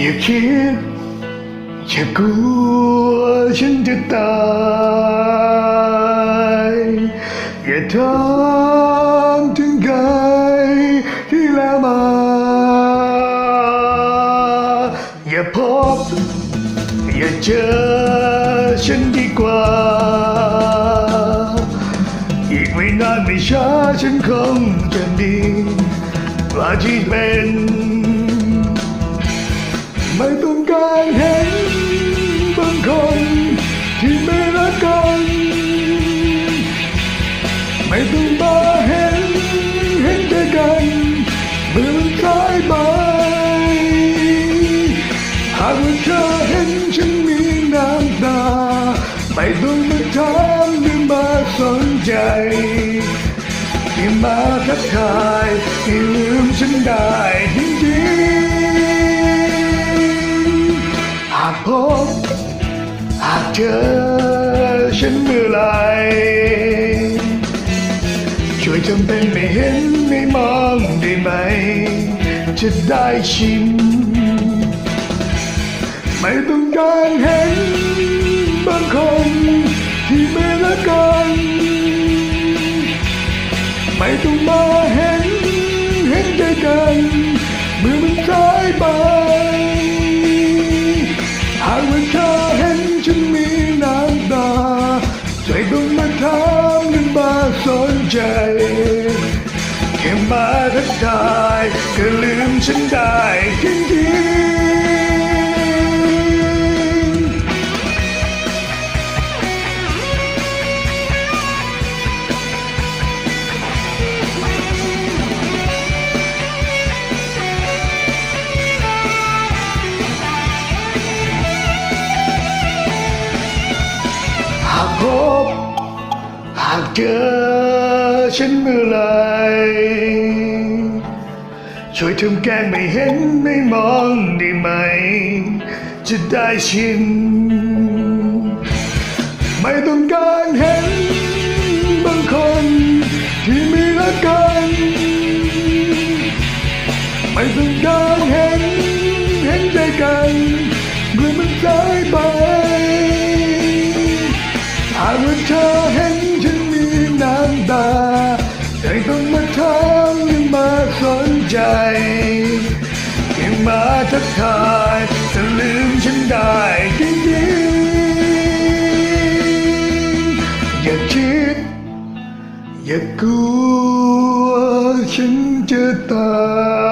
อย่าคิด อย่ากลัวฉันจะตายอย่าถามถึงใครที่แล้วมา อย่าพบ อย่าเจอฉันดีกว่า อีกไม่นานไม่ช้าฉันคงจะดีกว่าที่เป็น ไม่ต้องการเห็นบางคนที่ไม่รักกัน ไม่ต้องมาเห็นเห็นใจกันเมื่อมันสายไปหากว่าเธอเห็นฉันมีน้ำตาไม่ต้องมาถามหรือมาสนใจที่มาทักทายให้ลืมฉันได้จริงากพบหากเจอฉันเมื่อไรช่วยทำเป็นไม่เห็นไม่มองได้ไหม จะได้ชินไม่ต้องการเห็นบางคนที่ไม่รักกัน ไม่ต้องมาเห็นเห็นใจกัน เมื่อมันสายไป ใจแค่มาทักทายก็ลืมฉันได้จริงๆหากพบหากเจอ ฉันเมื่อไรช่วยทำแกงไม่เห็นไม่มองได้ไหม จะได้ชิน ไม่ต้องการเห็นบางคน ที่มีรักกัน ไม่ต้องการ ใจยังมาทักทายจะลืมฉันได้จริงๆอย่าคิด อย่ากลัวฉันจะตาย